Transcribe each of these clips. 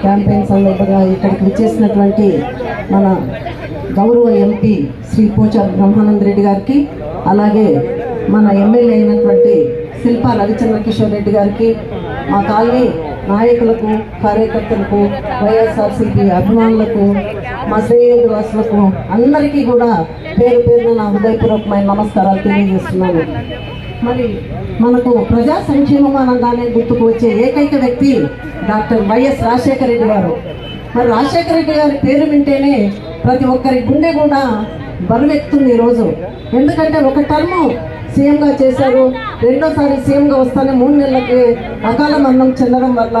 Campaign సందర్భంగా ఇక్కడికి వచ్చేసినటువంటి మన గౌరవ ఎంపీ శ్రీ పోచారు బ్రహ్మానంద రెడ్డి గారికి అలాగే మన ఎమ్మెల్యే అయినటువంటి శిల్పా రవిచంద్ర కిషోర్ రెడ్డి గారికి మా కాలనీ నాయకులకు కార్యకర్తలకు వైఎస్ఆర్సీపీ అభిమానులకు మా శ్రేయోభిలాసులకు అందరికీ కూడా పేరు పేరున నా హృదయపూర్వకమైన నమస్కారాలు తెలియజేస్తున్నాను. మరి మనకు ప్రజా సంక్షేమం అనగానే గుర్తుకు వచ్చే ఏకైక వ్యక్తి డాక్టర్ వైఎస్ రాజశేఖర రెడ్డి గారు. మరి రాజశేఖర రెడ్డి గారి పేరు వింటేనే ప్రతి ఒక్కరి గుండె కూడా బరువెక్కుతుంది ఈరోజు ఎందుకంటే ఒక టర్మ్ సీఎంగా చేశారు. రెండోసారి సీఎంగా వస్తానే మూడు నెలలకి అకాల మరణం చెందడం వల్ల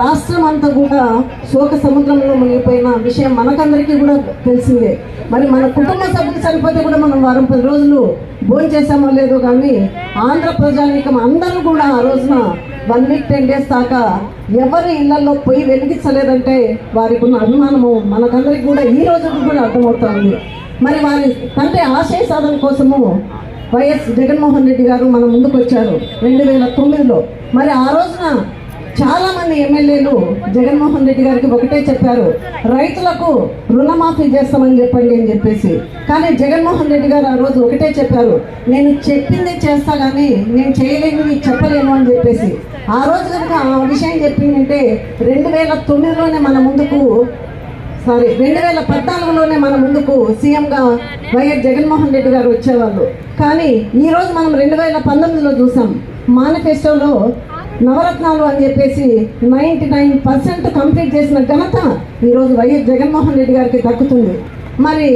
రాష్ట్రం అంతా కూడా శోక సముద్రంలో మునిగిపోయిన విషయం మనకందరికీ కూడా తెలిసిందే. మరి మన కుటుంబ సభ్యులు చనిపోతే కూడా మనం వారం పది రోజులు భోజనం చేసామో లేదో కానీ ఆంధ్ర ప్రజానీకం అందరూ కూడా ఆ రోజున వన్ వీక్ టెన్ డేస్ దాకా ఎవరి ఇళ్ళలో పోయి వెలిగించలేదంటే వారికి ఉన్న అభిమానము మనకందరికి కూడా ఈ రోజు కూడా అర్థమవుతుంది. మరి వారి తండ్రి ఆశయ సాధన కోసము వైఎస్ జగన్మోహన్ రెడ్డి గారు మన ముందుకు వచ్చారు. రెండు వేల తొమ్మిదిలో. మరి ఆ రోజున చాలా మంది ఎమ్మెల్యేలు జగన్మోహన్ రెడ్డి గారికి ఒకటే చెప్పారు రైతులకు రుణమాఫీ చేస్తామని చెప్పండి అని చెప్పేసి. కానీ జగన్మోహన్ రెడ్డి గారు ఆ రోజు ఒకటే చెప్పారు నేను చెప్పింది చేస్తా కానీ నేను చేయలేనివి చెప్పలేను అని చెప్పేసి. ఆ రోజు కనుక ఆ విషయం చెప్పిందంటే రెండు వేల తొమ్మిదిలోనే మన ముందుకు సారీ రెండు వేల పద్నాలుగులోనే మన ముందుకు సీఎంగా వైఎస్ జగన్మోహన్ రెడ్డి గారు వచ్చేవాళ్ళు. కానీ ఈరోజు మనం రెండు వేల పంతొమ్మిదిలో చూసాం మేనిఫెస్టోలో నవరత్నాలు అని చెప్పేసి నైంటీ నైన్ పర్సెంట్ కంప్లీట్ చేసిన ఘనత ఈరోజు వైఎస్ జగన్మోహన్ రెడ్డి గారికి దక్కుతుంది. మరి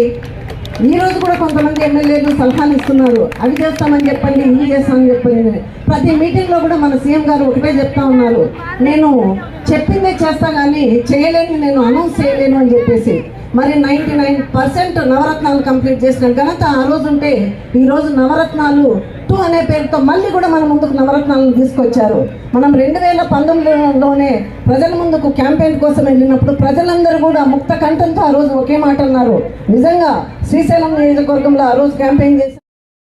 ఈ రోజు కూడా కొంతమంది ఎమ్మెల్యేలు సలహాలు ఇస్తున్నారు. అవి చేస్తామని చెప్పండి ఇవి చేస్తామని చెప్పండి. ప్రతి మీటింగ్లో కూడా మన సీఎం గారు ఒకటే చెప్తా ఉన్నారు. నేను చెప్పిందే చేస్తా కానీ చేయలేని నేను అనౌన్స్ చేయలేను అని చెప్పేసి. మరి నైంటీ నైన్ పర్సెంట్ నవరత్నాలు కంప్లీట్ చేసిన ఘనత ఆ రోజు ఉంటే ఈరోజు నవరత్నాలు టూ అనే పేరుతో మళ్ళీ కూడా మన ముందుకు నవరత్నాలను తీసుకొచ్చారు. మనం రెండు వేల పంతొమ్మిదిలోనే ప్రజల ముందుకు క్యాంపెయిన్ కోసం వెళ్ళినప్పుడు ప్రజలందరూ కూడా ముక్త కంఠంతో ఆ రోజు ఒకే మాట అన్నారు. నిజంగా శ్రీశైలం నియోజకవర్గంలో ఆ రోజు క్యాంపెయిన్ చేసి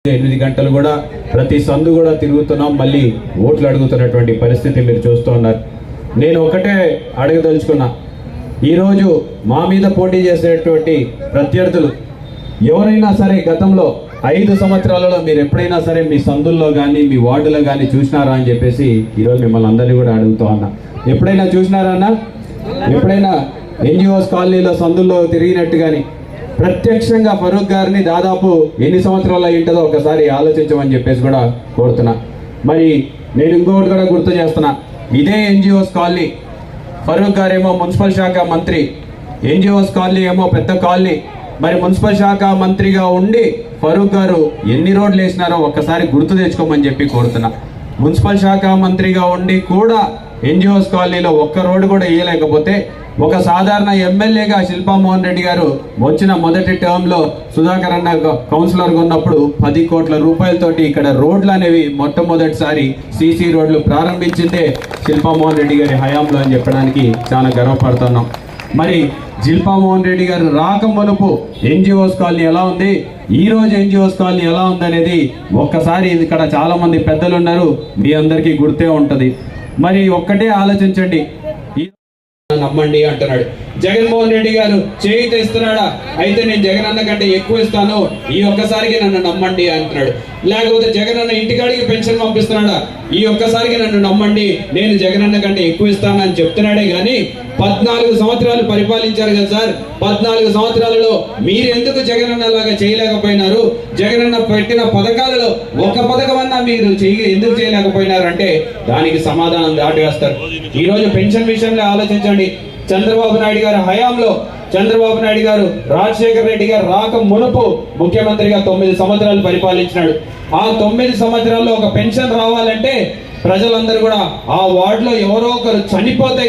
ఎనిమిది గంటలు కూడా ప్రతి సందు కూడా తిరుగుతున్నాం మళ్ళీ ఓట్లు అడుగుతున్నటువంటి పరిస్థితి మీరు చూస్తూ ఉన్నారు. నేను ఒకటే అడగదలుచుకున్నా ఈరోజు మా మీద పోటీ చేసేటువంటి ప్రత్యర్థులు ఎవరైనా సరే గతంలో ఐదు సంవత్సరాలలో మీరు ఎప్పుడైనా సరే మీ సందుల్లో కానీ మీ వార్డులో కానీ చూసినారా అని చెప్పేసి ఈరోజు మిమ్మల్ని అందరినీ కూడా అడుగుతూ ఉన్నా. ఎప్పుడైనా చూసినారా అన్న? ఎప్పుడైనా ఎన్జిఓస్ కాలనీలో సందుల్లో తిరిగినట్టు కానీ ప్రత్యక్షంగా ఫరూక్ గారిని దాదాపు ఎన్ని సంవత్సరాలు అయ్యింటుందో ఒకసారి ఆలోచించమని చెప్పేసి కూడా కోరుతున్నా. మరి నేను ఇంకొకటి కూడా గుర్తు చేస్తున్నా. ఇదే ఎన్జిఓస్ కాలనీ ఫరూక్ గారేమో మున్సిపల్ శాఖ మంత్రి ఎన్జిఓస్ కాలనీ ఏమో పెద్ద కాలనీ మరి మున్సిపల్ శాఖ మంత్రిగా ఉండి ఫరూక్ గారు ఎన్ని రోడ్లు వేసినారో ఒక్కసారి గుర్తు తెచ్చుకోమని చెప్పి కోరుతున్నా. మున్సిపల్ శాఖ మంత్రిగా ఉండి కూడా ఎన్జిఓస్ కాలనీలో ఒక్క రోడ్డు కూడా వేయలేకపోతే ఒక సాధారణ ఎమ్మెల్యేగా శిల్పామోహన్ రెడ్డి గారు వచ్చిన మొదటి టర్మ్లో సుధాకర్ అన్న కౌన్సిలర్గా ఉన్నప్పుడు పది కోట్ల రూపాయలతోటి ఇక్కడ రోడ్లు అనేవి మొట్టమొదటిసారి సీసీ రోడ్లు ప్రారంభించిందే శిల్పామోహన్ రెడ్డి గారి హయాంలో అని చెప్పడానికి చాలా గర్వపడుతున్నాం. మరి శిల్పామోహన్ రెడ్డి గారు రాక మునుపు ఎన్జిఓస్ కాలనీ ఎలా ఉంది? ఈ రోజు ఎన్జిఓస్ కాలనీ ఎలా ఉంది అనేది ఒక్కసారి ఇక్కడ చాలా మంది పెద్దలు ఉన్నారు మీ అందరికీ గుర్తే ఉంటది. మరి ఒక్కటే ఆలోచించండి. నమ్మండి అంటున్నాడు. జగన్మోహన్ రెడ్డి గారు చేయి తెస్తున్నాడా? అయితే నేను జగన్ అన్న కంటే ఎక్కువ ఇస్తాను. ఈ ఒక్కసారికి నన్ను నమ్మండి అంటున్నాడు. లేకపోతే జగన్ అన్న ఇంటికాడికి పెన్షన్ పంపిస్తున్నాడా? ఈ ఒక్కసారికి నన్ను నమ్మండి. నేను జగన్ అన్న కంటే ఎక్కువ ఇస్తాను అని చెప్తున్నాడే కానీ పద్నాలుగు సంవత్సరాలు పరిపాలించారు కదా సార్. పద్నాలుగు సంవత్సరాలలో మీరు ఎందుకు జగన్ అన్న లాగా చేయలేకపోయినారు? జగన్ అన్న పెట్టిన పథకాలలో ఒక పథకమన్నా మీరు చేయ ఎందుకు చేయలేకపోయినారు అంటే దానికి సమాధానం దాటి వేస్తారు. ఈరోజు పెన్షన్ విషయంలో ఆలోచించండి. చంద్రబాబు నాయుడు గారి హయాంలో చంద్రబాబు నాయుడు గారు రాజశేఖర రెడ్డి గారు రాక మునుపు ముఖ్యమంత్రిగా తొమ్మిది సంవత్సరాలు పరిపాలించినాడు. ఆ తొమ్మిది సంవత్సరాల్లో ఒక పెన్షన్ రావాలంటే ప్రజలందరూ కూడా ఆ వార్డులో ఎవరో ఒకరు చనిపోతే